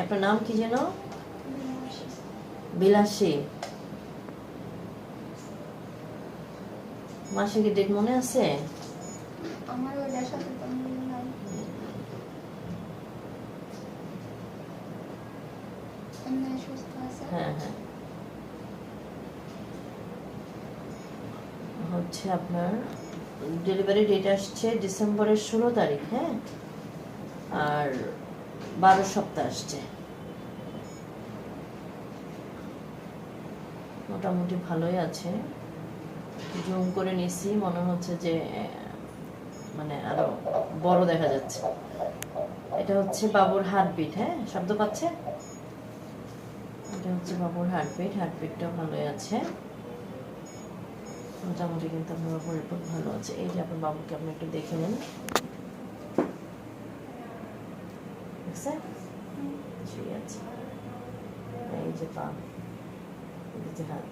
আপনার নাম কি যেন? বিলাসী। মাসিকের ডেট মনে আছে? আমার ওইটার সাথে হ্যাঁ। হ্যাঁ হচ্ছে আপনার ডেলিভারি ডেট আসছে ডিসেম্বরের ষোলো তারিখ হ্যাঁ? আর বারো সপ্তাহ আসছে। মোটামুটি ভালোই আছে। জুম করে নিছি, মনে হচ্ছে যে মানে আরও বড় দেখা যাচ্ছে। এটা হচ্ছে বাবুর হার্টবিট হ্যাঁ? শব্দ পাচ্ছে? এটা হচ্ছে বাবুর হার্টবিট, হার্টবিটটাও ভালোই আছে। মোটামুটি কিন্তু আপনার বাবুর রিপোর্ট ভালো আছে। এই যে আপনার বাবুকে আপনি একটু দেখে নিন। দেখছেন ঠিক আছে এই যে পা হাত